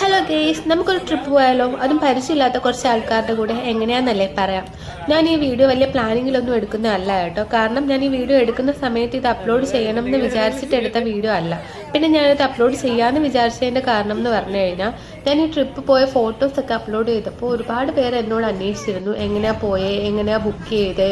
Hello guys നമുക്കൊരു trip പോയാലോ? അതും പരിചയമില്ലാത്ത കുറച്ച് ആൾക്കാരുടെ കൂടെ എങ്ങനെയാണെന്നല്ലേ പറയാം. ഞാൻ ഈ വീഡിയോ വലിയ പ്ലാനിങ്ങിലൊന്നും എടുക്കുന്നതല്ല കേട്ടോ. കാരണം ഞാൻ ഈ വീഡിയോ എടുക്കുന്ന സമയത്ത് ഇത് അപ്ലോഡ് ചെയ്യണം എന്ന് വിചാരിച്ചിട്ട് എടുത്ത വീഡിയോ അല്ല. പിന്നെ ഞാനിത് അപ്ലോഡ് ചെയ്യാമെന്ന് വിചാരിച്ചതിന്റെ കാരണം എന്ന് പറഞ്ഞു കഴിഞ്ഞാൽ ഞാൻ ഈ ട്രിപ്പ് പോയ ഫോട്ടോസൊക്കെ അപ്ലോഡ് ചെയ്തപ്പോൾ ഒരുപാട് പേര് എന്നോട് അന്വേഷിച്ചിരുന്നു എങ്ങനെയാണ് പോയേ എങ്ങനെയാണ് ബുക്ക് ചെയ്തേ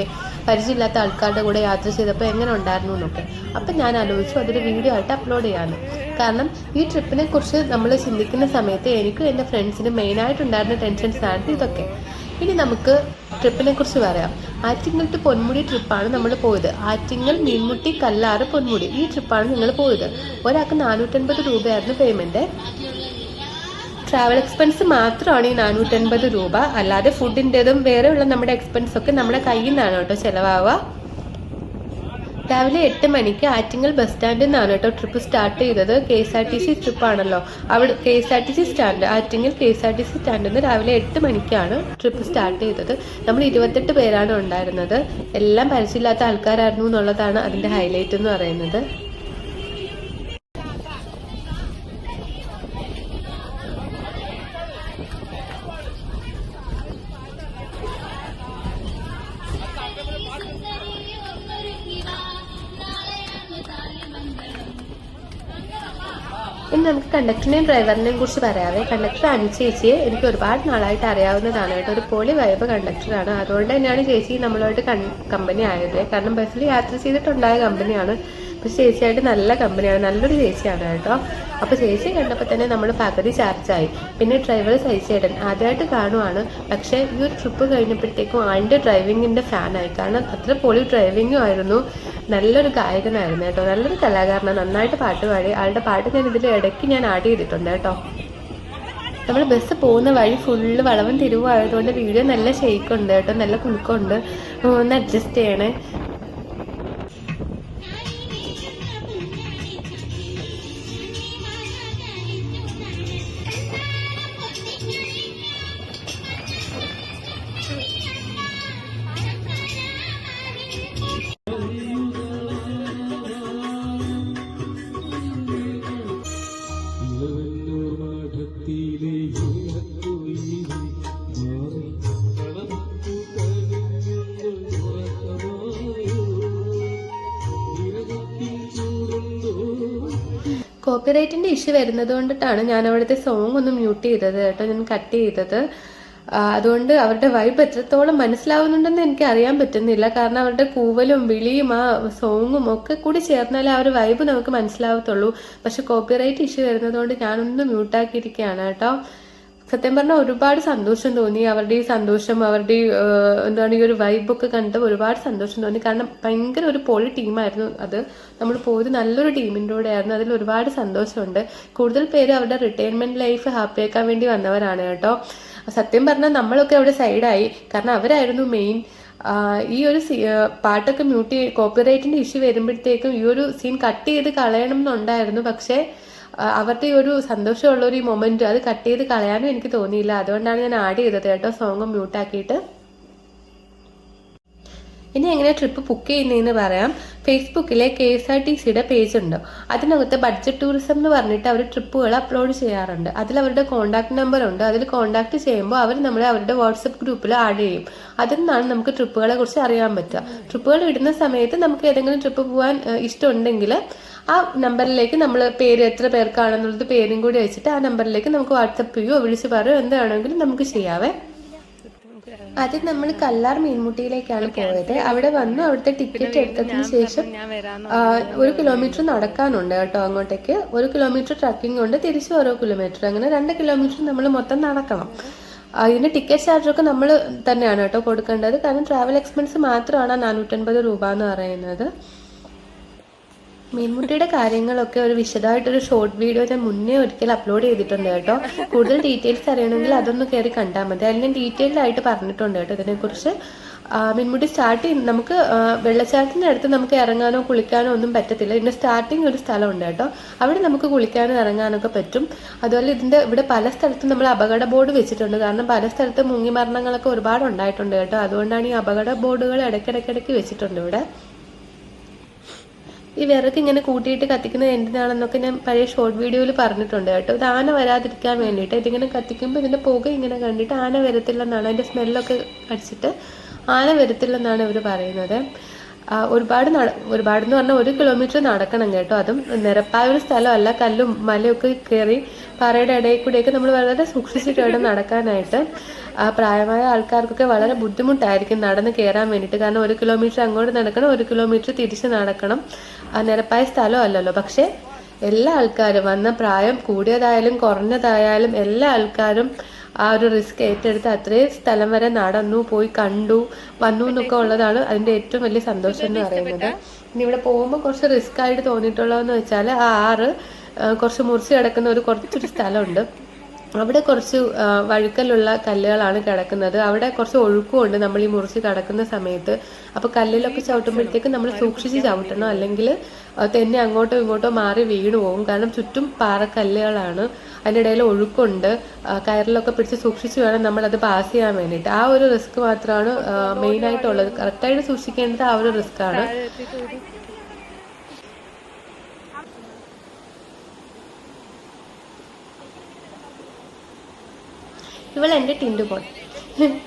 പരിചയമില്ലാത്ത ആൾക്കാരുടെ കൂടെ യാത്ര ചെയ്തപ്പോൾ എങ്ങനെ ഉണ്ടായിരുന്നു എന്നൊക്കെ. അപ്പം ഞാൻ ആലോചിച്ചു അതൊരു വീഡിയോ ആയിട്ട് അപ്ലോഡ് ചെയ്യാമെന്ന് കാരണം ഈ ട്രിപ്പിനെ കുറിച്ച് നമ്മൾ ചിന്തിക്കുന്ന സമയത്ത് എനിക്കും എന്റെ ഫ്രണ്ട്സിനും മെയിനായിട്ടുണ്ടായിരുന്ന ടെൻഷൻസ് ആണ് ഇതൊക്കെ. ഇനി നമുക്ക് ട്രിപ്പിനെ കുറിച്ച് പറയാം. ആറ്റിങ്ങൽ ടു പൊന്മുടി ട്രിപ്പാണ് നമ്മൾ പോയത്. ആറ്റിങ്ങൽ മീൻമുട്ടി കല്ലാറ് പൊന്മുടി ഈ ട്രിപ്പാണ് നിങ്ങൾ പോയത്. ഒരാൾക്ക് നാനൂറ്റൻപത് രൂപയായിരുന്നു പേയ്മെന്റ് ട്രാവൽ എക്സ്പെൻസ് മാത്രമാണ് ഈ നാനൂറ്റൻപത് രൂപ. അല്ലാതെ ഫുഡിന്റെതും വേറെയുള്ള നമ്മുടെ എക്സ്പെൻസൊക്കെ നമ്മുടെ കയ്യിൽ നിന്നാണ് കേട്ടോ ചിലവാവുക. രാവിലെ എട്ട് മണിക്ക് ആറ്റിങ്ങൽ ബസ് സ്റ്റാൻഡിൽ നിന്നാണ് കേട്ടോ ട്രിപ്പ് സ്റ്റാർട്ട് ചെയ്തത്. K S R T C ട്രിപ്പാണല്ലോ അവിടെ K S R T C stand Attingal K S R T C സ്റ്റാൻഡിൽ നിന്ന് രാവിലെ എട്ട് മണിക്കാണ് ട്രിപ്പ് സ്റ്റാർട്ട് ചെയ്തത്. നമ്മൾ ഇരുപത്തെട്ട് പേരാണ് ഉണ്ടായിരുന്നത്. എല്ലാം പരിചയമില്ലാത്ത ആൾക്കാരായിരുന്നു എന്നുള്ളതാണ് അതിന്റെ ഹൈലൈറ്റ് എന്ന് പറയുന്നത്. നമുക്ക് കണ്ടക്ടറിനെയും ഡ്രൈവറിനെയും കുറിച്ച് പറയാവേ. കണ്ടക്ടർ അനു ചേച്ചിയെ എനിക്ക് ഒരുപാട് നാളായിട്ട് അറിയാവുന്നതാണ് കേട്ടോ. ഒരു പോളി വൈബ് കണ്ടക്ടറാണ്. അതുകൊണ്ട് തന്നെയാണ് ചേച്ചി നമ്മളായിട്ട് കമ്പനി ആയത്. കാരണം ബസ്സിൽ യാത്ര ചെയ്തിട്ടുണ്ടായ കമ്പനിയാണ് അപ്പൊ ചേച്ചിയായിട്ട് നല്ല കമ്പനിയാണ് നല്ലൊരു ചേച്ചിയാണ് കേട്ടോ. അപ്പോൾ ചേച്ചി കണ്ടപ്പോൾ തന്നെ നമ്മൾ പകുതി ചാർജായി പിന്നെ ഡ്രൈവർ സഹിച്ചേട്ടൻ ആദ്യമായിട്ട് കാണുവാണ്. പക്ഷേ ഈ ഒരു ട്രിപ്പ് കഴിഞ്ഞപ്പോഴത്തേക്കും ആളുടെ ഡ്രൈവിങ്ങിന്റെ ഫാനായി കാരണം അത്ര പോളി ഡ്രൈവിംഗും ആയിരുന്നു. നല്ലൊരു ഗായകനായിരുന്നു കേട്ടോ. നല്ലൊരു കലാകാരനാണ് നന്നായിട്ട് പാട്ട് പാടി. ആളുടെ പാട്ട് ഞാൻ ഇതിൽ ഇടയ്ക്ക് ഞാൻ ആഡ് ചെയ്തിട്ടുണ്ട് കേട്ടോ. നമ്മൾ ബസ് പോകുന്ന വഴി ഫുള്ള് വളവും തിരിവും ആയതുകൊണ്ട് വീഡിയോ നല്ല ഷെയ്ക്കുണ്ട് കേട്ടോ. നല്ല കുലുക്കമുണ്ട് ഒന്ന് അഡ്ജസ്റ്റ് ചെയ്യണേ. കോപ്പിറൈറ്റിന്റെ ഇഷ്യൂ വരുന്നത് കൊണ്ടിട്ടാണ് ഞാൻ അവിടുത്തെ സോങ് ഒന്ന് മ്യൂട്ട് ചെയ്തത് കേട്ടോ ഞാൻ കട്ട് ചെയ്തത്. അതുകൊണ്ട് അവരുടെ വൈബ് എത്രത്തോളം മനസ്സിലാവുന്നുണ്ടെന്ന് എനിക്ക് അറിയാൻ പറ്റുന്നില്ല. കാരണം അവരുടെ കൂവലും വിളിയും ആ സോങ്ങും ഒക്കെ കൂടി ചേർന്നാലേ ആ ഒരു വൈബ് നമുക്ക് മനസ്സിലാവത്തുള്ളൂ. പക്ഷെ കോപ്പിറൈറ്റ് ഇഷ്യൂ വരുന്നതുകൊണ്ട് ഞാനൊന്ന് മ്യൂട്ടാക്കിയിരിക്കുകയാണ് കേട്ടോ. സത്യം പറഞ്ഞാൽ ഒരുപാട് സന്തോഷം തോന്നി. അവരുടെ ഈ സന്തോഷം അവരുടെ എന്താണ് ഈ ഒരു വൈബൊക്കെ കണ്ട് ഒരുപാട് സന്തോഷം തോന്നി. കാരണം ഭയങ്കര ഒരു പൊളി ടീമായിരുന്നു അത്. നമ്മൾ പോയത് നല്ലൊരു ടീമിന്റെ കൂടെ ആയിരുന്നു. അതിൽ ഒരുപാട് സന്തോഷമുണ്ട്. കൂടുതൽ പേര് അവരുടെ റിട്ടയർമെന്റ് ലൈഫ് ഹാപ്പിയാക്കാൻ വേണ്ടി വന്നവരാണ് കേട്ടോ. സത്യം പറഞ്ഞാൽ നമ്മളൊക്കെ അവിടെ സൈഡായി കാരണം അവരായിരുന്നു മെയിൻ ഈ ഒരു പാട്ടൊക്കെ മ്യൂട്ട് ചെയ്ത് കോപ്പിറൈറ്റിന്റെ ഇഷ്യൂ വരുമ്പോഴത്തേക്കും ഈ ഒരു സീൻ കട്ട് ചെയ്ത് കളയണം എന്നുണ്ടായിരുന്നു. പക്ഷേ അവരുടെ ഒരു സന്തോഷമുള്ള ഒരു മൊമെന്റ് അത് കട്ട് ചെയ്ത് കളയാനും എനിക്ക് തോന്നിയില്ല. അതുകൊണ്ടാണ് ഞാൻ ആഡ് ചെയ്തത് കേട്ടോ സോങ് മ്യൂട്ടാക്കിയിട്ട് ഇനി എങ്ങനെ ട്രിപ്പ് ബുക്ക് ചെയ്യുന്നതെന്ന് പറയാം. ഫേസ്ബുക്കിലെ കെ എസ് ആർ ടി സിയുടെ പേജ് ഉണ്ട്. അതിനകത്ത് ബഡ്ജറ്റ് ടൂറിസം എന്ന് പറഞ്ഞിട്ട് അവർ ട്രിപ്പുകൾ അപ്ലോഡ് ചെയ്യാറുണ്ട്. അതിൽ അവരുടെ കോൺടാക്ട് നമ്പർ ഉണ്ട്. അതിൽ കോൺടാക്ട് ചെയ്യുമ്പോൾ അവർ നമ്മളെ അവരുടെ വാട്സപ്പ് ഗ്രൂപ്പിൽ ആഡ് ചെയ്യും. അതിൽ നിന്നാണ് നമുക്ക് ട്രിപ്പുകളെ കുറിച്ച് അറിയാൻ പറ്റുക. ട്രിപ്പുകൾ ഇടുന്ന സമയത്ത് നമുക്ക് ഏതെങ്കിലും ട്രിപ്പ് പോകാൻ ഇഷ്ടമുണ്ടെങ്കിൽ ആ നമ്പറിലേക്ക് നമ്മൾ പേര് എത്ര പേർക്കാണെന്നുള്ളത് പേരും കൂടി വെച്ചിട്ട് ആ നമ്പറിലേക്ക് നമുക്ക് വാട്സപ്പ് ചെയ്യുകയോ വിളിച്ച് പറയുകയോ എന്താണെങ്കിലും നമുക്ക് ചെയ്യാവേ. ആദ്യം നമ്മൾ കല്ലാർ മീൻമുട്ടിയിലേക്കാണ് പോയത്. അവിടെ വന്നു അവിടുത്തെ ടിക്കറ്റ് എടുത്തതിന് ശേഷം ഒരു കിലോമീറ്റർ നടക്കാനുണ്ട് കേട്ടോ അങ്ങോട്ടേക്ക്. ഒരു കിലോമീറ്റർ ട്രക്കിംഗ് ഉണ്ട് തിരിച്ച് ഓരോ കിലോമീറ്റർ. അങ്ങനെ രണ്ട് കിലോമീറ്റർ നമ്മൾ മൊത്തം നടക്കണം. അതിന്റെ ടിക്കറ്റ് ചാർജൊക്കെ നമ്മൾ തന്നെയാണ് കേട്ടോ കൊടുക്കേണ്ടത്. കാരണം ട്രാവൽ എക്സ്പെൻസ് മാത്രമാണ് നാനൂറ്റൻപത് രൂപ എന്ന് പറയുന്നത്. മീൻമുട്ടിയുടെ കാര്യങ്ങളൊക്കെ ഒരു വിശദമായിട്ടൊരു ഷോർട്ട് വീഡിയോ ഞാൻ മുന്നേ ഒരിക്കൽ അപ്ലോഡ് ചെയ്തിട്ടുണ്ട് കേട്ടോ. കൂടുതൽ ഡീറ്റെയിൽസ് അറിയണമെങ്കിൽ അതൊന്ന് കയറി കണ്ടാൽ മതി. അതിൽ ഞാൻ ഡീറ്റെയിൽഡ് ആയിട്ട് പറഞ്ഞിട്ടുണ്ട് കേട്ടോ ഇതിനെക്കുറിച്ച്. മീൻമുട്ടി സ്റ്റാർട്ട് ചെയ്യും നമുക്ക് വെള്ളച്ചാട്ടത്തിന്റെ അടുത്ത് നമുക്ക് ഇറങ്ങാനോ കുളിക്കാനോ ഒന്നും പറ്റത്തില്ല. ഇതിന്റെ സ്റ്റാർട്ടിങ് ഒരു സ്ഥലമുണ്ട് കേട്ടോ. അവിടെ നമുക്ക് കുളിക്കാനും ഇറങ്ങാനൊക്കെ പറ്റും. അതുപോലെ ഇതിന്റെ ഇവിടെ പല സ്ഥലത്തും നമ്മൾ അപകട ബോർഡ് വെച്ചിട്ടുണ്ട്. കാരണം പല സ്ഥലത്തും മുങ്ങി മരണങ്ങളൊക്കെ ഒരുപാട് ഉണ്ടായിട്ടുണ്ട് കേട്ടോ. അതുകൊണ്ടാണ് ഈ അപകട ബോർഡുകൾ ഇടയ്ക്കിടയ്ക്കിടയ്ക്ക് വെച്ചിട്ടുണ്ട് ഇവിടെ. ഈ വിറക് ഇങ്ങനെ കൂട്ടിയിട്ട് കത്തിക്കുന്നത് എന്തിനാണെന്നൊക്കെ ഞാൻ പഴയ ഷോർട്ട് വീഡിയോയിൽ പറഞ്ഞിട്ടുണ്ട് കേട്ടോ. ഇത് ആന വരാതിരിക്കാൻ വേണ്ടിയിട്ട്. ഇതിങ്ങനെ കത്തിക്കുമ്പോൾ ഇതിന്റെ പുക ഇങ്ങനെ കണ്ടിട്ട് ആന വരത്തില്ലെന്നാണ് അതിന്റെ സ്മെല്ലൊക്കെ അടിച്ചിട്ട് ആന വരത്തില്ലെന്നാണ് ഇവർ പറയുന്നത്. ഒരുപാട് നട ഒരുപാട് എന്ന് പറഞ്ഞാൽ ഒരു കിലോമീറ്റർ നടക്കണം കേട്ടോ അതും. നിരപ്പായ ഒരു സ്ഥലമല്ല കല്ലും മലയൊക്കെ കയറി പാറയുടെ ഇടയിൽ കൂടെയൊക്കെ നമ്മൾ വളരെ സൂക്ഷിച്ചിട്ട് വേണം നടക്കാനായിട്ട്. ആ, പ്രായമായ ആൾക്കാർക്കൊക്കെ വളരെ ബുദ്ധിമുട്ടായിരിക്കും നടന്ന് കയറാൻ വേണ്ടിയിട്ട്. കാരണം ഒരു കിലോമീറ്റർ അങ്ങോട്ട് നടക്കണം ഒരു കിലോമീറ്റർ തിരിച്ച് നടക്കണം. നിരപ്പായ സ്ഥലമല്ലല്ലോ പക്ഷേ എല്ലാ ആൾക്കാരും വന്ന പ്രായം കൂടിയതായാലും കുറഞ്ഞതായാലും എല്ലാ ആൾക്കാരും ആ ഒരു റിസ്ക് ഏറ്റെടുത്ത് അത്രയും സ്ഥലം വരെ നടന്നു പോയി കണ്ടു വന്നു എന്നൊക്കെ ഉള്ളതാണ് അതിന്റെ ഏറ്റവും വലിയ സന്തോഷം എന്ന് പറയുന്നത്. ഇനി ഇവിടെ പോകുമ്പോൾ കുറച്ച് റിസ്ക് ആയിട്ട് തോന്നിയിട്ടുള്ളതെന്ന് വെച്ചാൽ ആ ആറ് കുറച്ച് മുറിച്ച് കിടക്കുന്ന ഒരു കുറച്ചൊരു സ്ഥലമുണ്ട്. അവിടെ കുറച്ച് വഴുക്കലുള്ള കല്ലുകളാണ് കിടക്കുന്നത്. അവിടെ കുറച്ച് ഒഴുക്കുമുണ്ട് നമ്മൾ ഈ മുറിച്ച് കിടക്കുന്ന സമയത്ത്. അപ്പോൾ കല്ലിലൊക്കെ ചവിട്ടുമ്പോഴത്തേക്ക് നമ്മൾ സൂക്ഷിച്ച് ചവിട്ടണം. അല്ലെങ്കിൽ തന്നെ അങ്ങോട്ടോ ഇങ്ങോട്ടോ മാറി വീണു പോകും. കാരണം ചുറ്റും പാറക്കല്ലുകളാണ്. അതിന്റെ ഇടയിൽ ഒഴുക്കുണ്ട്. കയറിലൊക്കെ പിടിച്ച് സൂക്ഷിച്ച് വേണം അത് പാസ് ചെയ്യാൻ വേണ്ടിയിട്ട്. ആ ഒരു റിസ്ക് മാത്രമാണ് മെയിനായിട്ടുള്ളത് കറക്റ്റായിട്ട് സൂക്ഷിക്കേണ്ടത് ആ ഒരു റിസ്ക് ആണ്. ഇവൾ എന്റെ ടിൻഡു പോൺ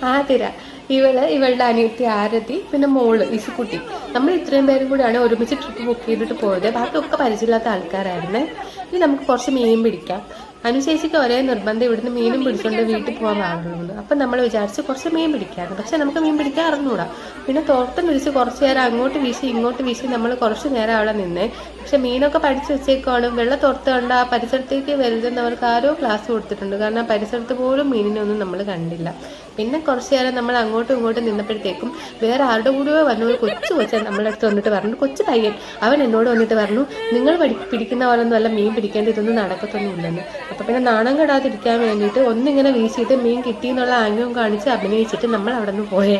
ആതിര ഇവൾ ഇവളുടെ അനിയത്തി ആരതി പിന്നെ മോൾ ഇസുക്കുട്ടി. നമ്മൾ ഇത്രയും പേരും കൂടിയാണ് ഒരുമിച്ച് ട്രിപ്പ് ബുക്ക് ചെയ്തിട്ട് പോയത്. ബാക്കിയൊക്കെ പരിചയമില്ലാത്ത ആൾക്കാരായിരുന്നേ. ഇനി നമുക്ക് കുറച്ച് മീൻ പിടിക്കാം. അനുശേഷിക്ക് ഒരേ നിർബന്ധം ഇവിടുന്ന് മീനും പിടിച്ചുകൊണ്ട് വീട്ടിൽ പോകാൻ പാടുള്ളൂ അപ്പം നമ്മൾ വിചാരിച്ച് കുറച്ച് മീൻ പിടിക്കാറ് പക്ഷെ നമുക്ക് മീൻ പിടിക്കാൻ അറിഞ്ഞൂടാ. പിന്നെ തോട്ടം വിളിച്ച് കുറച്ച് നേരം അങ്ങോട്ട് വീശി ഇങ്ങോട്ട് വീശി നമ്മൾ കുറച്ച് നേരം അവിടെ നിന്ന് പക്ഷെ മീനൊക്കെ പഠിച്ച് വെച്ചേക്കാണ് വെള്ള തോർത്ത് കണ്ട ആ പരിസരത്തേക്ക് വരുന്നവർക്ക് ആരോ ക്ലാസ് കൊടുത്തിട്ടുണ്ട്. കാരണം പരിസരത്ത് പോലും മീനിനൊന്നും നമ്മൾ കണ്ടില്ല. പിന്നെ കുറച്ച് നേരം നമ്മൾ അങ്ങോട്ടും ഇങ്ങോട്ടും നിന്നപ്പോഴത്തേക്കും വേറെ ആരുടെ കൂടെയോ വന്ന ഒരു കൊച്ചു കൊച്ചൻ നമ്മുടെ അടുത്ത് വന്നിട്ട് പറഞ്ഞു കൊച്ചു പയ്യൻ അവൻ എന്നോട് വന്നിട്ട് പറഞ്ഞു നിങ്ങൾ പിടിക്കുന്ന പോലെ ഒന്നും അല്ല മീൻ പിടിക്കേണ്ട ഇതൊന്നും നടക്കത്തൊന്നുമില്ലെന്ന് അപ്പൊ പിന്നെ നാണം കെടാതിരിക്കാൻ വേണ്ടിയിട്ട് ഒന്നിങ്ങനെ വീശിയിട്ട് മീൻ കിട്ടി എന്നുള്ള ആംഗ്യവും കാണിച്ച് അഭിനയിച്ചിട്ട് നമ്മൾ അവിടെ നിന്ന് പോയേ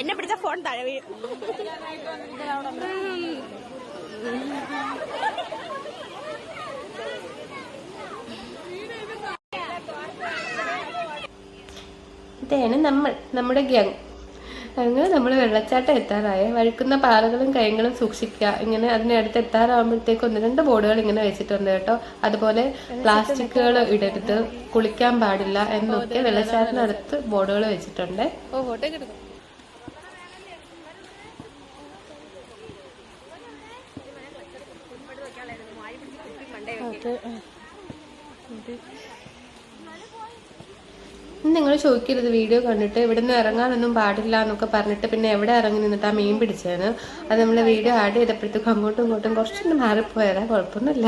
എന്നെ പിടിച്ച ഫോൺ താഴെ വീഴും ഇതാണ് നമ്മൾ നമ്മുടെ ഗ്യാങ് അങ്ങനെ നമ്മൾ വെള്ളച്ചാട്ടം എത്താറായ. വഴുക്കുന്ന പാറകളും കയങ്ങളും സൂക്ഷിക്കുക. ഇങ്ങനെ അതിനടുത്ത് എത്താറാകുമ്പോഴത്തേക്ക് ഒന്ന് രണ്ട് ബോർഡുകൾ ഇങ്ങനെ വെച്ചിട്ടുണ്ട് കേട്ടോ. അതുപോലെ പ്ലാസ്റ്റിക്കുകൾ ഇടരുത്. കുളിക്കാൻ പാടില്ല എന്നൊക്കെ വെള്ളച്ചാട്ടിനടുത്ത് ബോർഡുകൾ വെച്ചിട്ടുണ്ട്. അത് നിങ്ങൾ ചോദിക്കരുത്. വീഡിയോ കണ്ടിട്ട് ഇവിടെ നിന്ന് ഇറങ്ങാനൊന്നും പാടില്ല എന്നൊക്കെ പറഞ്ഞിട്ട് പിന്നെ എവിടെ ഇറങ്ങി നിന്നിട്ട് ആ മീൻ പിടിച്ചാണ് അത് നമ്മൾ വീഡിയോ ആഡ് ചെയ്തപ്പോഴത്തേക്കും അങ്ങോട്ടും ഇങ്ങോട്ടും കുറച്ചൊന്ന് മാറിപ്പോയതാ. കുഴപ്പമൊന്നുമില്ല.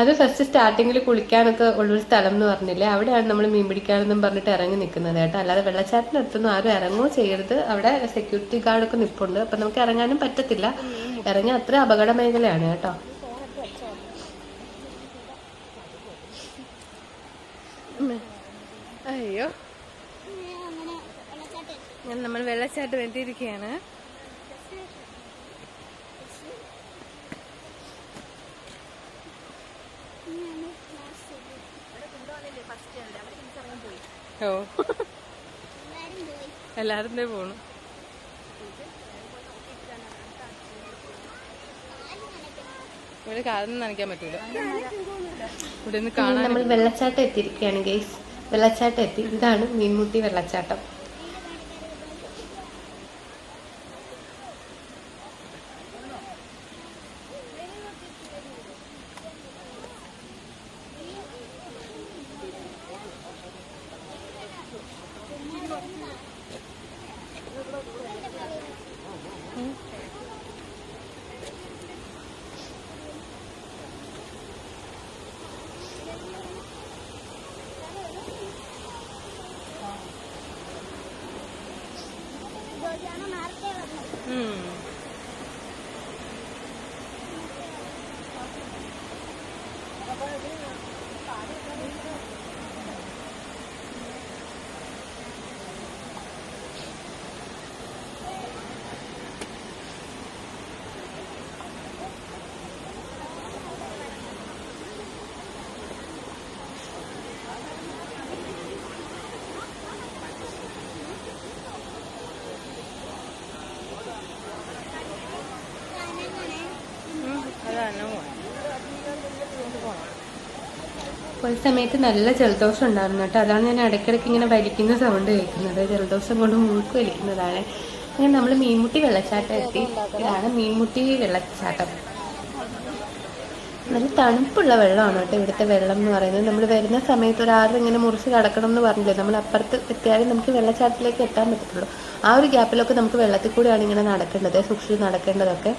അത് ഫസ്റ്റ് സ്റ്റാർട്ടിങ്ങിൽ കുളിക്കാനൊക്കെ ഉള്ളൊരു സ്ഥലം എന്ന് പറഞ്ഞില്ലേ അവിടെയാണ് നമ്മൾ മീൻ പിടിക്കാനെന്നും പറഞ്ഞിട്ട് ഇറങ്ങി നിൽക്കുന്നത് കേട്ടോ. അല്ലാതെ വെള്ളച്ചാട്ടിന്റെ അടുത്തൊന്നും ആരും ഇറങ്ങുകയോ ചെയ്യരുത്. അവിടെ സെക്യൂരിറ്റി ഗാർഡൊക്കെ നിൽപ്പുണ്ട് അപ്പം നമുക്ക് ഇറങ്ങാനും പറ്റത്തില്ല. ഇറങ്ങി അത്ര അപകട മേഖലയാണ് കേട്ടോ. അയ്യോ. ഞാൻ നമ്മൾ വെള്ളച്ചാട്ടം എത്തിയിരിക്കുകയാണ്. ഓ. എല്ലാരും പോണു. ഇവിടെ കാലൊന്നും നനയ്ക്കാൻ പറ്റൂല. ഇവിടെ നിന്ന് കാണാൻ നമ്മൾ വെള്ളച്ചാട്ടം എത്തിയിരിക്കുകയാണ് ഗെയ്സ് വെള്ളച്ചാട്ടം എത്തി. ഇതാണ് മീൻമുട്ടി വെള്ളച്ചാട്ടം. ഒരു സമയത്ത് നല്ല ജലദോഷം ഉണ്ടായിരുന്നു കേട്ടോ. അതാണ് ഞാൻ ഇടയ്ക്കിടയ്ക്ക് ഇങ്ങനെ വലിക്കുന്ന സൗണ്ട് കേൾക്കുന്നത്. ജലദോഷം കൊണ്ട് മുഴുക്ക് വലിക്കുന്നതാണ്. അങ്ങനെ നമ്മൾ മീൻമുട്ടി വെള്ളച്ചാട്ടം എത്തി. ഇതാണ് മീൻമുട്ടി വെള്ളച്ചാട്ടം. നല്ല തണുപ്പുള്ള വെള്ളമാണ് കേട്ടോ ഇവിടുത്തെ വെള്ളം എന്ന് പറയുന്നത്. നമ്മൾ വരുന്ന സമയത്ത് ഒരാളും ഇങ്ങനെ മുറിച്ച് കടക്കണം എന്ന് പറഞ്ഞില്ലേ? നമ്മൾ അപ്പുറത്ത് എത്തിയാലും നമുക്ക് വെള്ളച്ചാട്ടത്തിലേക്ക് എത്താൻ പറ്റത്തുള്ളൂ. ആ ഒരു ഗ്യാപ്പിലൊക്കെ നമുക്ക് വെള്ളത്തിൽ കൂടെയാണ് ഇങ്ങനെ നടക്കേണ്ടത് സൂക്ഷിച്ച് നടക്കേണ്ടതൊക്കെ.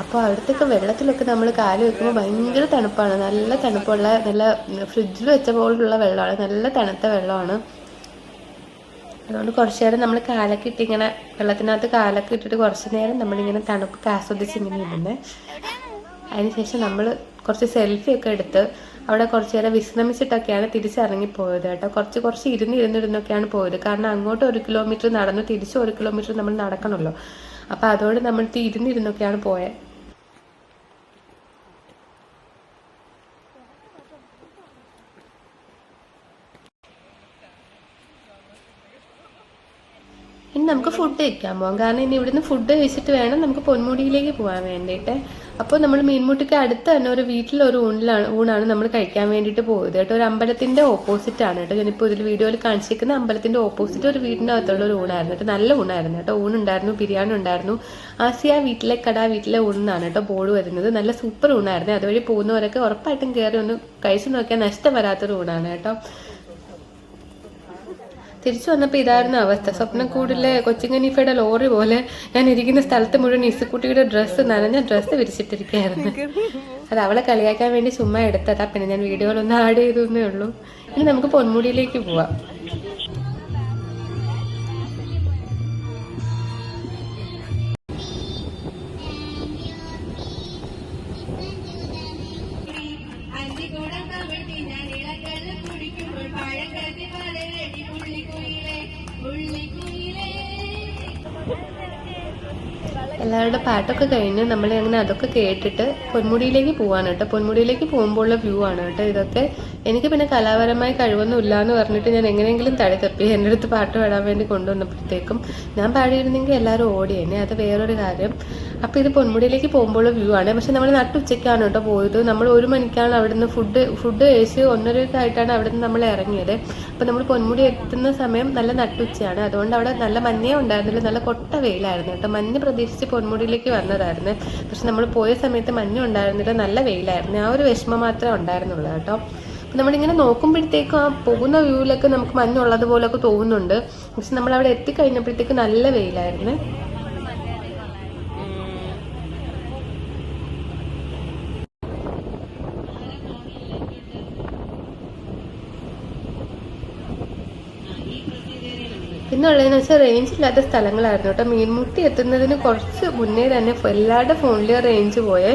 അപ്പോൾ അവിടുത്തൊക്കെ വെള്ളത്തിലൊക്കെ നമ്മൾ കാൽ വെക്കുമ്പോൾ ഭയങ്കര തണുപ്പാണ്. നല്ല തണുപ്പുള്ള നല്ല ഫ്രിഡ്ജിൽ വെച്ച പോലുള്ള വെള്ളമാണ്. നല്ല തണുത്ത വെള്ളമാണ്. അതുകൊണ്ട് കുറച്ച് നേരം നമ്മൾ കാലൊക്കെ ഇട്ട് ഇങ്ങനെ വെള്ളത്തിനകത്ത് കാലൊക്കെ ഇട്ടിട്ട് കുറച്ച് നേരം നമ്മളിങ്ങനെ തണുപ്പ് ആസ്വദിച്ച് ഇങ്ങനെ ഇരുന്നത് അതിനുശേഷം നമ്മൾ കുറച്ച് സെൽഫി ഒക്കെ എടുത്ത് അവിടെ കുറച്ച് നേരം വിശ്രമിച്ചിട്ടൊക്കെയാണ് തിരിച്ചിറങ്ങി പോയത് കേട്ടോ. കുറച്ച് കുറച്ച് ഇരുന്ന് ഇരുന്നിരുന്നൊക്കെയാണ് പോയത്. കാരണം അങ്ങോട്ട് ഒരു കിലോമീറ്റർ നടന്ന് തിരിച്ച് ഒരു കിലോമീറ്റർ നമ്മൾ നടക്കണമല്ലോ. അപ്പോൾ അതോടെ നമ്മൾ ഇരുന്നിരുന്നൊക്കെയാണ് പോയത് ഇനി നമുക്ക് ഫുഡ് കഴിക്കാൻ പോകാം കാരണം ഇനി ഇവിടുന്ന് ഫുഡ് കഴിച്ചിട്ട് വേണം നമുക്ക് പൊന്മുടിയിലേക്ക് പോകാൻ വേണ്ടിയിട്ട്. അപ്പോൾ നമ്മൾ മീൻമുട്ടിക്ക് അടുത്ത് തന്നെ ഒരു വീട്ടിൽ ഒരു ഊണിലാണ് ഊണാണ് നമ്മൾ കഴിക്കാൻ വേണ്ടിയിട്ട് പോയത് കേട്ടോ. ഒരു അമ്പലത്തിന്റെ ഓപ്പോസിറ്റ് ആണ് കേട്ടോ. ഞാനിപ്പോൾ ഇതിൽ വീഡിയോയിൽ കാണിച്ചിരിക്കുന്ന അമ്പലത്തിന്റെ ഓപ്പോസിറ്റ് ഒരു വീടിന്റെ അകത്തുള്ള ഒരു ഊണായിരുന്നു കേട്ടോ. നല്ല ഊണായിരുന്നു കേട്ടോ. ഊണുണ്ടായിരുന്നു ബിരിയാണി ഉണ്ടായിരുന്നു. ആസിയ വീട്ടിലെ കട വീട്ടിലെ ഊണെന്നാണ് കേട്ടോ ബോർഡ് വരുന്നത്. നല്ല സൂപ്പർ ഊണായിരുന്നു. അതുവഴി പോകുന്നവരൊക്കെ ഉറപ്പായിട്ടും കയറി ഒന്ന് കഴിച്ചു നോക്കിയാൽ നഷ്ടം വരാത്തൊരു ഊണാണ് കേട്ടോ. തിരിച്ചു വന്നപ്പോൾ ഇതായിരുന്നു അവസ്ഥ. സ്വപ്നക്കൂടിലെ കൊച്ചിങ്ങനീഫയുടെ ലോറി പോലെ ഞാൻ ഇരിക്കുന്ന സ്ഥലത്ത് മുഴുവൻ ഇസുക്കുട്ടിയുടെ ഡ്രസ്സ് നനഞ്ഞ ഡ്രസ്സ് വിരിച്ചിട്ടിരിക്കുകയായിരുന്നു. അത് അവളെ കളിയാക്കാൻ വേണ്ടി ചുമ്മാ എടുത്തതാ. പിന്നെ ഞാൻ വീഡിയോയിലൊന്ന് ആഡ് ചെയ്തു ഉള്ളൂ. ഇനി നമുക്ക് പൊന്മുടിയിലേക്ക് പോവാം. പാട്ടൊക്കെ കഴിഞ്ഞ് നമ്മൾ അങ്ങനെ അതൊക്കെ കേട്ടിട്ട് പൊന്മുടിയിലേക്ക് പോവാണ് കേട്ടോ. പൊന്മുടിയിലേക്ക് പോകുമ്പോഴുള്ള വ്യൂ ആണ് കേട്ടോ ഇതൊക്കെ. എനിക്ക് പിന്നെ കലാപരമായ കഴിവൊന്നും ഇല്ല എന്ന് പറഞ്ഞിട്ട് ഞാൻ എങ്ങനെയെങ്കിലും തടി തപ്പി എന്റെ അടുത്ത് പാട്ട് പാടാൻ വേണ്ടി കൊണ്ടുവന്നപ്പോഴത്തേക്കും ഞാൻ പാടിയിരുന്നെങ്കിൽ എല്ലാവരും ഓടിയേനെ അത് വേറൊരു കാര്യം. അപ്പോൾ ഇത് പൊന്മുടിയിലേക്ക് പോകുമ്പോഴുള്ള വ്യൂ ആണ്. പക്ഷെ നമ്മൾ നട്ടുച്ചയ്ക്കാണ് കേട്ടോ പോയത്. നമ്മൾ ഒരു മണിക്കാണ് അവിടുന്ന് ഫുഡ് ഫുഡ് കഴിച്ച് ഒന്നരക്കായിട്ടാണ് അവിടുന്ന് നമ്മൾ ഇറങ്ങിയത്. അപ്പോൾ നമ്മൾ പൊന്മുടി എത്തുന്ന സമയം നല്ല നട്ടുച്ചയാണ് അതുകൊണ്ട് അവിടെ നല്ല മഞ്ഞേ ഉണ്ടായിരുന്നില്ല. നല്ല കൊട്ട വെയിലായിരുന്നു കേട്ടോ. മഞ്ഞ് പ്രതീക്ഷിച്ച് പൊന്മുടിയിലേക്ക് വന്നതായിരുന്നു. പക്ഷെ നമ്മൾ പോയ സമയത്ത് മഞ്ഞ് ഉണ്ടായിരുന്നില്ല. നല്ല വെയിലായിരുന്നു. ആ ഒരു വിഷമം മാത്രമേ ഉണ്ടായിരുന്നുള്ളൂ കേട്ടോ. നമ്മളിങ്ങനെ നോക്കുമ്പോഴത്തേക്കും ആ പോകുന്ന വ്യൂവിലൊക്കെ നമുക്ക് മഞ്ഞുള്ളത് പോലൊക്കെ തോന്നുന്നുണ്ട്. പക്ഷെ നമ്മൾ അവിടെ എത്തിക്കഴിഞ്ഞപ്പോഴത്തേക്ക് നല്ല വെയിലായിരുന്നു. പിന്നെ ഉള്ളതെന്ന് വെച്ചാൽ റേഞ്ച് ഇല്ലാത്ത സ്ഥലങ്ങളായിരുന്നു കേട്ടോ. മീൻമുട്ടി എത്തുന്നതിന് കുറച്ച് മുന്നേ തന്നെ എല്ലാവരുടെ ഫോണിലും റേഞ്ച് പോയേ.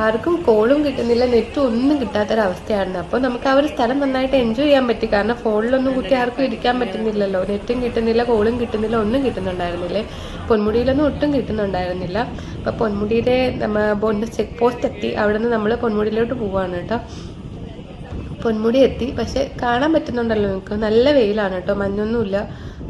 ആർക്കും കോളും കിട്ടുന്നില്ല. നെറ്റും ഒന്നും കിട്ടാത്തൊരവസ്ഥയായിരുന്നു. അപ്പോൾ നമുക്ക് ആ ഒരു സ്ഥലം നന്നായിട്ട് എൻജോയ് ചെയ്യാൻ പറ്റി. കാരണം ഫോണിലൊന്നും കുട്ടി ആർക്കും ഇരിക്കാൻ പറ്റുന്നില്ലല്ലോ. നെറ്റും കിട്ടുന്നില്ല കോളും കിട്ടുന്നില്ല ഒന്നും കിട്ടുന്നുണ്ടായിരുന്നില്ലേ? പൊന്മുടിയിലൊന്നും ഒട്ടും കിട്ടുന്നുണ്ടായിരുന്നില്ല. അപ്പോൾ പൊന്മുടിയിലെ നമ്മ ബോണ്ട് ചെക്ക് പോസ്റ്റ് എത്തി. അവിടെ നിന്ന് നമ്മൾ പൊന്മുടിയിലോട്ട് പോവാണ് കേട്ടോ. പൊന്മുടി എത്തി. പക്ഷെ കാണാൻ പറ്റുന്നുണ്ടല്ലോ നിങ്ങൾക്ക് നല്ല വെയിലാണ് കേട്ടോ. മഞ്ഞൊന്നുമില്ല.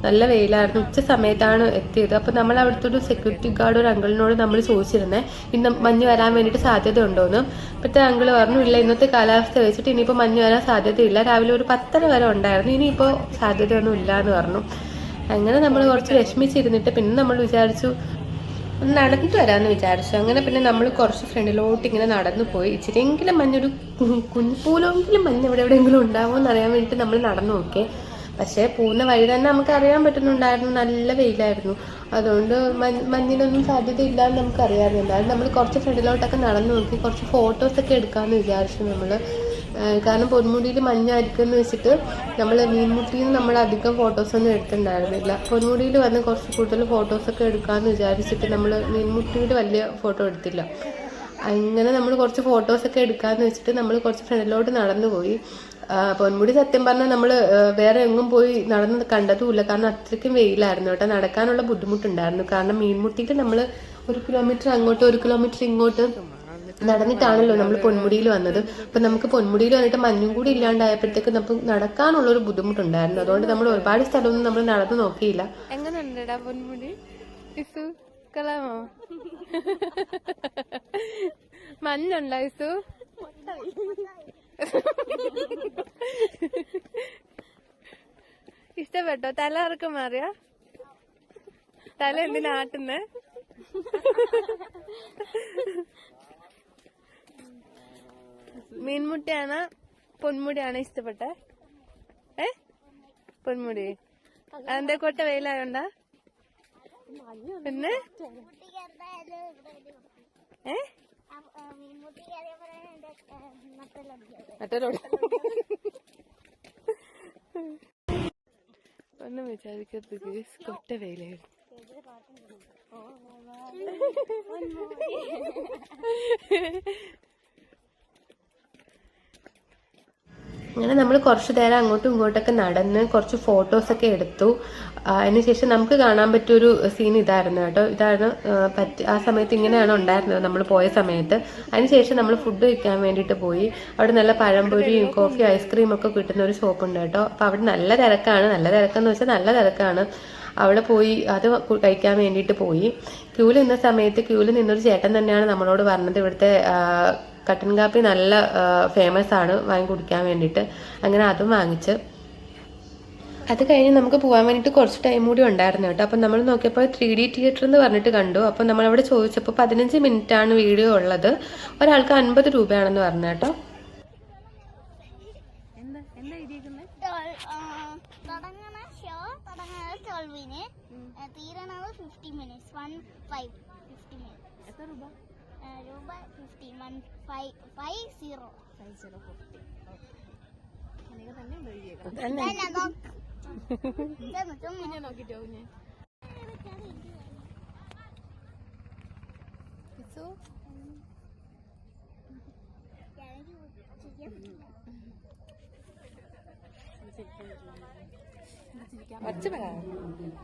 നല്ല വെയിലായിരുന്നു. ഉച്ച സമയത്താണ് എത്തിയത്. അപ്പോൾ നമ്മൾ അവിടുത്തെ ഒരു സെക്യൂരിറ്റി ഗാർഡ് ഒരു അങ്കിളിനോട് നമ്മൾ ചോദിച്ചിരുന്നത് ഇന്ന് മഞ്ഞ് വരാൻ വേണ്ടിയിട്ട് സാധ്യത ഉണ്ടോയെന്ന് അപ്പോഴത്തെ അങ്കിൾ പറഞ്ഞു ഇല്ല ഇന്നത്തെ കാലാവസ്ഥ വെച്ചിട്ട് ഇനിയിപ്പോൾ മഞ്ഞ് വരാൻ സാധ്യതയില്ല. രാവിലെ ഒരു പത്തര വരെ ഉണ്ടായിരുന്നു. ഇനിയിപ്പോൾ സാധ്യതയൊന്നും ഇല്ല എന്ന് പറഞ്ഞു. അങ്ങനെ നമ്മൾ കുറച്ച് വിഷമിച്ചിരുന്നിട്ട് പിന്നെ നമ്മൾ വിചാരിച്ചു ഒന്ന് നടന്നിട്ട് വരാമെന്ന് വിചാരിച്ചു. അങ്ങനെ പിന്നെ നമ്മൾ കുറച്ച് ഫ്രണ്ടിലോട്ട് ഇങ്ങനെ നടന്നു പോയി. ഇച്ചിരിയെങ്കിലും മഞ്ഞൊരു കുഞ്ഞിപ്പൂലെങ്കിലും മഞ്ഞ് എവിടെ എവിടെയെങ്കിലും ഉണ്ടാവുമോ എന്നറിയാൻ വേണ്ടിയിട്ട് നമ്മൾ നടന്നു നോക്കിയേ പക്ഷേ പോകുന്ന വഴി തന്നെ നമുക്ക് അറിയാൻ പറ്റുന്നുണ്ടായിരുന്നു. നല്ല വെയിലായിരുന്നു. അതുകൊണ്ട് മഞ്ഞ് മഞ്ഞിനൊന്നും സാധ്യതയില്ല എന്ന് നമുക്ക് അറിയാമായിരുന്നു നമ്മൾ കുറച്ച് ഫ്രണ്ടിലോട്ടൊക്കെ നടന്നു നോക്കി കുറച്ച് ഫോട്ടോസൊക്കെ എടുക്കാമെന്ന് വിചാരിച്ചു നമ്മൾ കാരണം പൊന്മുടിയിൽ മഞ്ഞായിരിക്കും എന്ന് വെച്ചിട്ട് നമ്മൾ മീൻമുട്ടിയിൽ നമ്മൾ അധികം ഫോട്ടോസൊന്നും എടുത്തിട്ടുണ്ടായിരുന്നില്ല. പൊന്മുടിയിൽ വന്ന് കുറച്ച് കൂടുതൽ ഫോട്ടോസൊക്കെ എടുക്കാമെന്ന് വിചാരിച്ചിട്ട് നമ്മൾ മീൻമുട്ടിയിൽ വലിയ ഫോട്ടോ എടുത്തില്ല. അങ്ങനെ നമ്മൾ കുറച്ച് ഫോട്ടോസൊക്കെ എടുക്കാമെന്ന് വെച്ചിട്ട് നമ്മൾ കുറച്ച് ഫ്രണ്ടിലോട്ട് നടന്നു പോയി പൊന്മുടി സത്യം പറഞ്ഞാൽ നമ്മൾ വേറെ എങ്ങും പോയി നടന്ന് കണ്ടതുമില്ല. കാരണം അത്രയ്ക്കും വെയിലായിരുന്നു കേട്ടോ. നടക്കാനുള്ള ബുദ്ധിമുട്ടുണ്ടായിരുന്നു. കാരണം മീൻമുട്ടിയിൽ നമ്മൾ ഒരു കിലോമീറ്റർ അങ്ങോട്ട് ഒരു കിലോമീറ്റർ ഇങ്ങോട്ട് നടന്നിട്ടാണല്ലോ നമ്മൾ പൊന്മുടിയിൽ വന്നത്. അപ്പം നമുക്ക് പൊന്മുടിയിൽ വന്നിട്ട് മഞ്ഞും കൂടി ഇല്ലാണ്ടായപ്പോഴത്തേക്ക് നമുക്ക് നടക്കാനുള്ളൊരു ബുദ്ധിമുട്ടുണ്ടായിരുന്നു. അതുകൊണ്ട് നമ്മൾ ഒരുപാട് സ്ഥലമൊന്നും നമ്മൾ നടന്നു നോക്കിയില്ല. എങ്ങനെയുണ്ടടാ മഞ്ഞുണ്ടോ ഇസു? ഇഷ്ടപ്പെട്ടോ? തല ഇറക്കം മാറിയ? തല എന്തിനാ ആട്ടുന്നേ? മീൻമുട്ടിയാണോ? പൊന്മുടിയാണോ ഇഷ്ടപ്പെട്ടെ? ഏ? പൊന്മുടി. അതെന്താ കൊട്ട വെയിലായോണ്ട? പിന്നെ? ഏ? ഒന്നും വിചാരിക്കരുത് ഗേസ് കൊട്ട വെയിലായിരുന്നു. അങ്ങനെ നമ്മൾ കുറച്ച് നേരം അങ്ങോട്ടും ഇങ്ങോട്ടൊക്കെ നടന്ന് കുറച്ച് ഫോട്ടോസൊക്കെ എടുത്തു. അതിനുശേഷം നമുക്ക് കാണാൻ പറ്റിയൊരു സീൻ ഇതായിരുന്നു കേട്ടോ. ഇതായിരുന്നു പറ്റി ആ സമയത്ത് ഇങ്ങനെയാണ് ഉണ്ടായിരുന്നത് നമ്മൾ പോയ സമയത്ത്. അതിനുശേഷം നമ്മൾ ഫുഡ് കഴിക്കാൻ വേണ്ടിയിട്ട് പോയി. അവിടെ നല്ല പഴംപൊരിയും കോഫി ഐസ്ക്രീം ഒക്കെ കിട്ടുന്ന ഒരു ഷോപ്പ് ഉണ്ട് കേട്ടോ. അപ്പോൾ അവിടെ നല്ല തിരക്കാണ്. നല്ല തിരക്കെന്ന് വെച്ചാൽ നല്ല തിരക്കാണ്. അവിടെ പോയി അത് കഴിക്കാൻ വേണ്ടിയിട്ട് പോയി. ക്യൂവിൽ നിന്ന സമയത്ത് ക്യൂവിൽ നിന്നൊരു ചേട്ടൻ തന്നെയാണ് നമ്മളോട് പറഞ്ഞത് ഇവിടുത്തെ കട്ടൻ കാപ്പി നല്ല ഫേമസ് ആണ് വാങ്ങി കുടിക്കാൻ വേണ്ടിയിട്ട്. അങ്ങനെ അതും വാങ്ങിച്ച്. അത് കഴിഞ്ഞ് നമുക്ക് പോകാൻ വേണ്ടിയിട്ട് കുറച്ച് ടൈം കൂടി ഉണ്ടായിരുന്നു കേട്ടോ. അപ്പം നമ്മൾ നോക്കിയപ്പോൾ ത്രീ ഡി തിയേറ്റർ എന്ന് പറഞ്ഞിട്ട് കണ്ടു. അപ്പം നമ്മളവിടെ ചോദിച്ചപ്പോൾ പതിനഞ്ച് മിനിറ്റ് ആണ് വീഡിയോ ഉള്ളത്. ഒരാൾക്ക് അൻപത് രൂപയാണെന്ന് പറഞ്ഞു കേട്ടോ. തീരണത് fifty minutes one five fifty minutes എത്ര രൂപ? രൂപ fifty one five five zero five zero fifty നോക്കിട്ടോ ഒച്ച പറ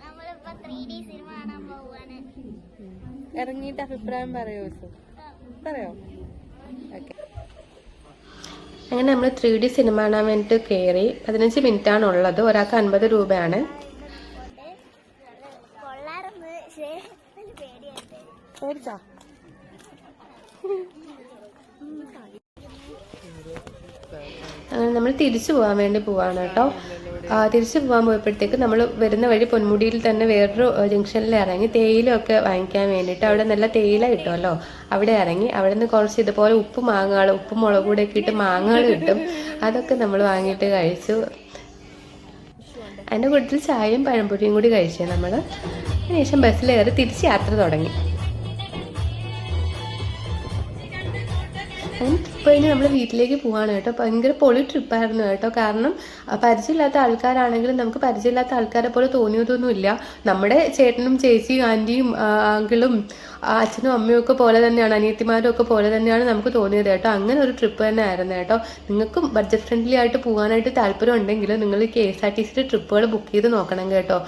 നമ്മളിപ്പോ ത്രീ ഡി സിനിമ കാണാൻ പോവാണ് ഇറങ്ങിയിട്ട് അഭിപ്രായം പറയോ സു പറയോ ഓക്കെ. അങ്ങനെ നമ്മൾ ത്രീ ഡി സിനിമ കാണാൻ വേണ്ടിയിട്ട് കയറി പതിനഞ്ച് മിനിറ്റ് ആണ് ഉള്ളത് ഒരാൾക്ക് അൻപത് രൂപയാണ്. പേടിച്ചോ? അങ്ങനെ നമ്മൾ തിരിച്ചു പോകാൻ വേണ്ടി പോവാണ് കേട്ടോ. തിരിച്ചു പോകാൻ പോയപ്പോഴത്തേക്ക് നമ്മൾ വരുന്ന വഴി പൊന്മുടിയിൽ തന്നെ വേറൊരു ജംഗ്ഷനിൽ ഇറങ്ങി തേയിലൊക്കെ വാങ്ങിക്കാൻ വേണ്ടിയിട്ട് അവിടെ നല്ല തേയില കിട്ടുമല്ലോ? അവിടെ ഇറങ്ങി അവിടെ നിന്ന് കുറച്ച് ഇതുപോലെ ഉപ്പ് മാങ്ങകൾ ഉപ്പ് മുളക് കൂടെ ഒക്കെ ഇട്ട് മാങ്ങകൾ കിട്ടും. അതൊക്കെ നമ്മൾ വാങ്ങിയിട്ട് കഴിച്ചു. അതിന്റെ കൂട്ടത്തിൽ ചായയും പഴംപൊരിയും കൂടി കഴിച്ചേ നമ്മൾ അതിനുശേഷം ബസ്സിൽ കയറി തിരിച്ച് യാത്ര തുടങ്ങി. കഴിഞ്ഞ് നമ്മൾ വീട്ടിലേക്ക് പോവാണ് കേട്ടോ. ഭയങ്കര പൊളി ട്രിപ്പായിരുന്നു കേട്ടോ. കാരണം പരിചയമില്ലാത്ത ആൾക്കാരാണെങ്കിലും നമുക്ക് പരിചയമില്ലാത്ത ആൾക്കാരെ പോലെ തോന്നിയതൊന്നുമില്ല. നമ്മുടെ ചേട്ടനും ചേച്ചിയും ആന്റിയും ആങ്കിളും അച്ഛനും അമ്മയും ഒക്കെ പോലെ തന്നെയാണ് അനിയത്തിമാരും ഒക്കെ പോലെ തന്നെയാണ് നമുക്ക് തോന്നിയത് കേട്ടോ. അങ്ങനെ ഒരു ട്രിപ്പ് തന്നെ ആയിരുന്നു കേട്ടോ. നിങ്ങൾക്കും ബഡ്ജറ്റ് ഫ്രണ്ട്ലി ആയിട്ട് പോകാനായിട്ട് താല്പര്യം ഉണ്ടെങ്കിൽ നിങ്ങൾ കെ എസ് ആർ ടി സിയുടെ ട്രിപ്പുകൾ ബുക്ക് ചെയ്ത് നോക്കണം കേട്ടോ.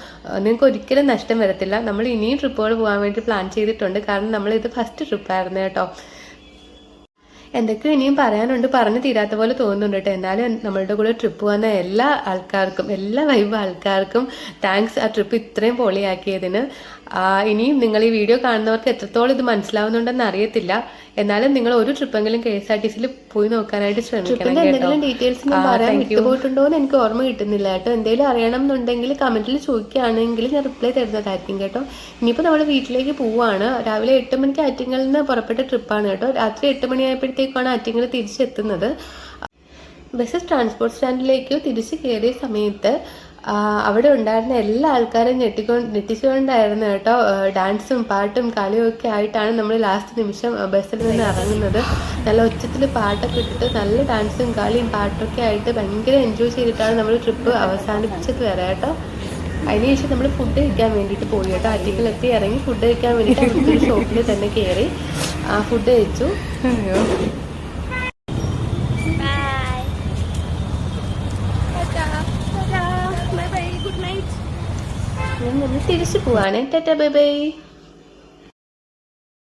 നിങ്ങൾക്ക് ഒരിക്കലും നഷ്ടം വരത്തില്ല. നമ്മൾ ഇനിയും ട്രിപ്പുകൾ പോകാൻ വേണ്ടി പ്ലാൻ ചെയ്തിട്ടുണ്ട്. കാരണം നമ്മൾ ഇത് ഫസ്റ്റ് ട്രിപ്പായിരുന്നു കേട്ടോ. എന്തൊക്കെയോ ഇനിയും പറയാനുണ്ട് പറഞ്ഞു തീരാത്ത പോലെ തോന്നുന്നുണ്ട് കേട്ടോ. എന്നാലും നമ്മളുടെ കൂടെ ട്രിപ്പ് വന്ന എല്ലാ ആൾക്കാർക്കും എല്ലാ വൈബ് ആൾക്കാർക്കും താങ്ക്സ് ആ ട്രിപ്പ് ഇത്രയും പൊളിയാക്കിയതിന്. ഇനിയും നിങ്ങൾ ഈ വീഡിയോ കാണുന്നവർക്ക് എത്രത്തോളം ഇത് മനസ്സിലാവുന്നുണ്ടെന്ന് അറിയത്തില്ല. എന്നാലും നിങ്ങൾ ഒരു ട്രിപ്പെങ്കിലും കെ എസ് ആർ ടി സിയിൽ പോയി നോക്കാനായിട്ട് ശ്രമിക്കണം എന്തെങ്കിലും ഡീറ്റെയിൽസ് ഞാൻ പറയാൻ വിട്ടുപോയിട്ടുണ്ടോ എന്ന് എനിക്ക് ഓർമ്മ കിട്ടുന്നില്ല കേട്ടോ. എന്തെങ്കിലും അറിയണം എന്നുണ്ടെങ്കിൽ കമന്റിൽ ചോദിക്കുകയാണെങ്കിൽ ഞാൻ റിപ്ലൈ തരുന്നതായിരിക്കും കേട്ടോ. ഇനിയിപ്പോൾ നമ്മൾ വീട്ടിലേക്ക് പോവാണ്. രാവിലെ എട്ട് മണിക്ക് ആറ്റിങ്ങളിൽ നിന്ന് പുറപ്പെട്ട ട്രിപ്പാണ് കേട്ടോ. രാത്രി എട്ട് മണിയായപ്പോഴത്തേക്കാണ് ആറ്റിങ്ങൾ തിരിച്ചെത്തുന്നത്. ബസ് ട്രാൻസ്പോർട്ട് സ്റ്റാൻഡിലേക്ക് തിരിച്ച് കയറിയ സമയത്ത് അവിടെ ഉണ്ടായിരുന്ന എല്ലാ ആൾക്കാരും ഞെട്ടിക്കൊ ഞെട്ടിച്ചുകൊണ്ടായിരുന്നു കേട്ടോ ഡാൻസും പാട്ടും കളിയും ഒക്കെ ആയിട്ടാണ് നമ്മൾ ലാസ്റ്റ് നിമിഷം ബസ്സിൽ നിന്ന് ഇറങ്ങുന്നത്. നല്ല ഉച്ചത്തിൽ പാട്ടൊക്കെ ഇട്ടിട്ട് നല്ല ഡാൻസും കളിയും പാട്ടൊക്കെ ആയിട്ട് ഭയങ്കര എൻജോയ് ചെയ്തിട്ടാണ് നമ്മൾ ട്രിപ്പ് അവസാനിപ്പിച്ചത് വരെ കേട്ടോ. അതിനുശേഷം നമ്മൾ ഫുഡ് കഴിക്കാൻ വേണ്ടിയിട്ട് പോയി കേട്ടോ. അറ്റിക്കലെത്തി ഇറങ്ങി ഫുഡ് കഴിക്കാൻ വേണ്ടിയിട്ട് ഷോപ്പിൽ തന്നെ കയറി ഫുഡ് കഴിച്ചു. പോവാണ് ടാറ്റാ ബൈ ബൈ